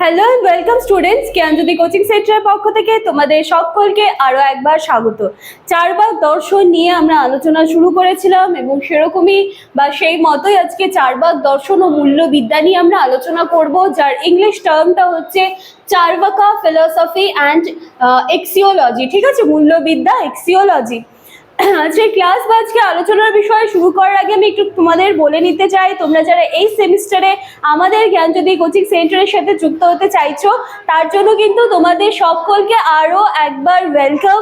Hello welcome students Gyanjyoti coaching সেন্টারের পক্ষ থেকে তোমাদের সকলকে আরও একবার স্বাগত। চারবার দর্শন নিয়ে আমরা আলোচনা শুরু করেছিলাম এবং সেরকমই বা সেই মতোই আজকে চারবার দর্শন ও মূল্যবিদ্যা নিয়ে আমরা আলোচনা করব, যার ইংলিশ টার্মটা হচ্ছে চারবাকা ফিলোসফি অ্যান্ড এক্সিওলজি ঠিক আছে? মূল্যবিদ্যা এক্সিওলজি আজকে ক্লাস বা আজকে আলোচনার বিষয়ে শুরু করার আগে আমি একটু তোমাদের বলে নিতে চাই, তোমরা যারা এই সেমিস্টারে আমাদের জ্ঞানজ্যোতি কোচিং সেন্টারের সাথে যুক্ত হতে চাইছো, তার জন্য কিন্তু তোমাদের সকলকে আরও একবার ওয়েলকাম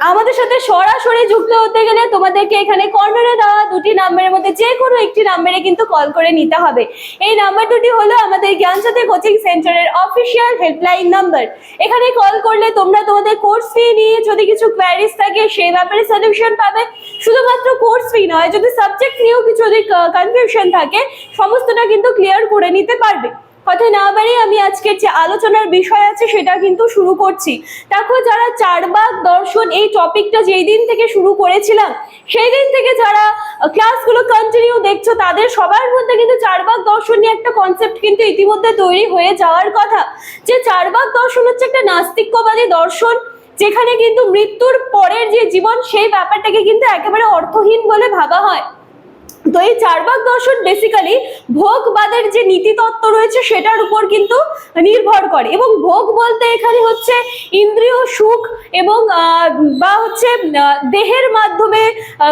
আমাদের সাথে সরাসরি যুক্ত হতে গেলে তোমাদেরকে এখানে কর্নারে দেওয়া দুটি নাম্বারের মধ্যে যে কোনো একটি নাম্বারে কিন্তু কল করে নিতে হবে। এই নাম্বার দুটি হলো আমাদের জ্ঞানসাথী কোচিং সেন্টারের অফিসিয়াল হেল্পলাইন নাম্বার। এখানে কল করলে তোমরা তোমাদের কোর্স ফি নিয়ে যদি কিছু কোয়ারিজ থাকে, সেই ব্যাপারে সলিউশন পাবে। শুধুমাত্র কোর্স ফি নয়, যদি সাবজেক্ট নিয়েও কিছু যদি কনফিউশন থাকে, সমস্তটা কিন্তু ক্লিয়ার করে নিতে পারবে। কথা না বাড়িয়ে আমি আজকে যে আলোচনার বিষয় আছে সেটা কিন্তু শুরু করছি। দেখো যারা চারবাগ দর্শন এই টপিকটা যেই দিন থেকে শুরু করেছিলাম, সেই দিন থেকে যারা ক্লাসগুলো কন্টিনিউ দেখছ, তাদের সবার মধ্যে কিন্তু চারবাগ দর্শন নিয়ে একটা কনসেপ্ট কিন্তু ইতিমধ্যে তৈরি হয়ে যাওয়ার কথা। যে চারবাগ দর্শন হচ্ছে একটা নাস্তিক্যবাদী দর্শন, যেখানে কিন্তু মৃত্যুর পরের যে জীবন, সেই ব্যাপারটাকে কিন্তু একেবারে অর্থহীন বলে ভাবা হয়। তো এই চারবাক দর্শন বেসিক্যালি ভোগবাদের যে নীতিতত্ত্ব রয়েছে সেটার উপর কিন্তু নির্ভর করে। এবং ভোগ বলতে এখানে হচ্ছে ইন্দ্রিয় সুখ এবং বা হচ্ছে দেহের মাধ্যমে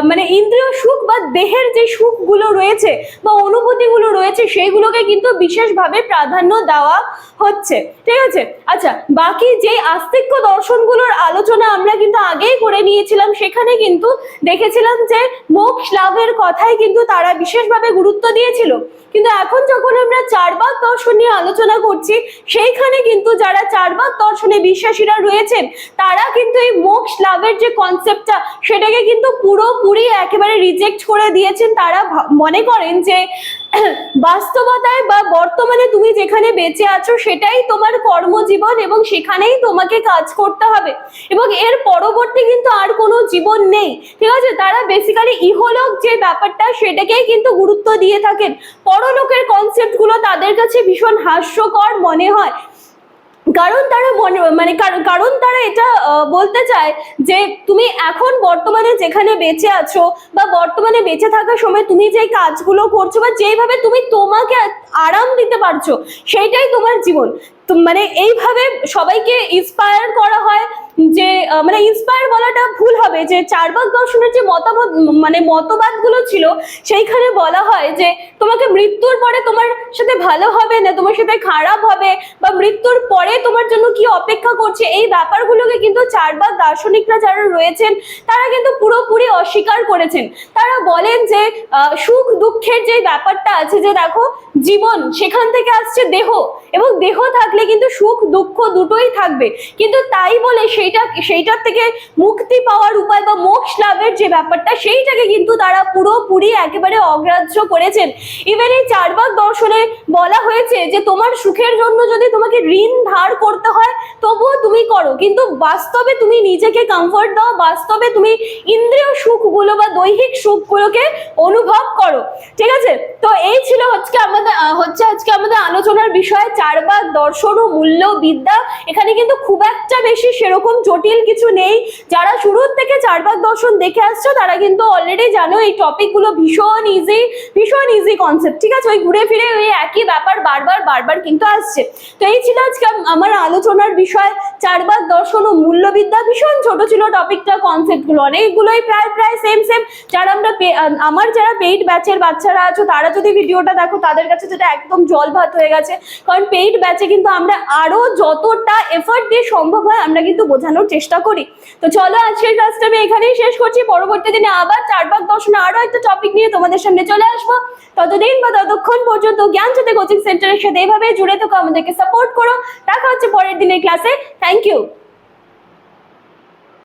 মানে ইন্দ্রিয় সুখ বা দেহের যে সুখগুলো রয়েছে বা অনুভূতিগুলো রয়েছে, সেইগুলোকে কিন্তু বিশেষভাবে প্রাধান্য দেওয়া হচ্ছে। ঠিক আছে? আচ্ছা বাকি যে আস্তিক্য দর্শনগুলোর আলোচনা আমরা কিন্তু আগেই করে নিয়েছিলাম, সেখানে কিন্তু দেখেছিলাম যে মোক্ষ লাভের কথাই কিন্তু তারা বিশেষভাবে গুরুত্ব দিয়েছিল। কিন্তু এখন যখন আমরা চারবাক দর্শন নিয়ে আলোচনা করছি, সেইখানে কিন্তু যারা চারবাক দর্শনে বিশ্বাসীরা রয়েছেন, তারা কিন্তু এই মোক্ষ লাভের যে কনসেপ্টটা সেটাকে কিন্তু পুরোপুরি একেবারে রিজেক্ট করে দিয়েছেন তারা মনে করেন যে, বাস্তবতায় বা বর্তমানে তুমি যেখানে বেঁচে আছো, সেটাই তোমার কর্মজীবন এবং সেখানেই তোমাকে কাজ করতে হবে। এবং এর পরবর্তী কিন্তু আর কোনো জীবন নেই। ঠিক আছে? তারা বেসিক্যালি ইহলোক যে ব্যাপারটা, সেটাকেই কিন্তু গুরুত্ব দিয়ে থাকেন। পরলোকের কনসেপ্টগুলো তাদের কাছে ভীষণ হাস্যকর মনে হয়। কারণ তারা মনে মানে কার- কারণ তারা এটা বলতে চায় যে তুমি এখন বর্তমানে যেখানে বেঁচে আছো বা বর্তমানে বেঁচে থাকার সময় তুমি যে কাজগুলো করছ বা যেভাবে তুমি তোমাকে আরাম দিতে পারছ, সেইটাই তোমার জীবন। মানে এইভাবে সবাইকে ইন্সপায়ার করা হয় যে মানে ইন্সপায়ার বলাটা ভুল হবে। যে চারবাক দর্শনের যে মতামত মানে মতবাদগুলো ছিল, সেইখানে বলা হয় যে, তোমাকে মৃত্যুর পরে তোমার সাথে ভালো হবে না, তোমার সাথে খারাপ হবে, বা মৃত্যুর পরে তোমার জন্য কি অপেক্ষা করছে, এই ব্যাপারগুলোকে কিন্তু চারবাক দার্শনিকরা যারা রয়েছেন, তারা কিন্তু পুরোপুরি অস্বীকার করেছেন। তারা বলেন যে সুখ দুঃখের যে ব্যাপারটা আছে, যে দেখো, জীবন, সেখান থেকে আসছে দেহ, এবং দেহ থাকলে কিন্তু সুখ, দুঃখ দুটোই থাকবে। কিন্তু তাই বলে সেইটা, সেইটার থেকে মুক্তি পাওয়ার উপায় বা মোক্ষ লাভের যে ব্যাপারটা, সেইটাকে কিন্তু তারা পুরোপুরি একেবারে অগ্রাহ্য করেছেন। ইভেন এই চারবাক দর্শনে বলা হয়েছে যে, তোমার সুখের জন্য যদি তোমাকে ঋণ ধার করতে হয়, তবুও তুমি করো। কিন্তু বাস্তবে তুমি নিজেকে কমফর্ট দাও, বাস্তবে তুমি ইন্দ্রিয় সুখগুলো বা দৈহিক সুখগুলোকে অনুভব করো। ঠিক আছে? তো এই ছিল হচ্ছে আমাদের হচ্ছে আজকে আমাদের আলোচনার বিষয় চারবাক দর্শন ও মূল্য বিদ্যা এখানে কিন্তু খুব একটা বেশি সেরকম জটিল কিছু নেই। যারা শুরুর থেকে চারবাক দর্শন দেখে আসছো, তারা কিন্তু অলরেডি জানো এই টপিকগুলো ভীষণ ইজি ভীষণ ইজি কনসেপ্ট ঠিক আছে? ওই ঘুরে ফিরে ওই একই ব্যাপার বারবার বারবার কিন্তু আসছে। তো এই ছিল আজকে আমার আলোচনার বিষয় চারবাক দর্শন ও মূল্যবিদ্যা। ভীষণ ছোট ছিল টপিকটা কনসেপ্টগুলো অনেকগুলোই প্রায় প্রায় সেম সেম যারা আমরা আমার যারা পেইড ব্যাচের বাচ্চারা আছো, তারা যদি ভিডিওটা দেখো, তাদের কাছে যেটা একদম জল ভাত হয়ে গেছে। কারণ পেইড ব্যাচে কিন্তু আমরা আরও যতটা এফার্ট দিয়ে সম্ভব হয়, আমরা কিন্তু বোঝানোর চেষ্টা করি। তো চলো, আজকের ক্লাসটা আমি এখানেই শেষ করছি। পরবর্তী দিনে আবার চার পাঁচ দর্শনে আরও একটা টপিক নিয়ে তোমাদের সামনে চলে আসব। ততদিন বা ততক্ষণ পর্যন্ত জ্ঞান সাথে কোচিং সেন্টারের সাথে এভাবে জুড়ে থাকো, আমাদেরকে সাপোর্ট করো। দেখা হচ্ছে পরের দিনের ক্লাসে থ্যাংক ইউ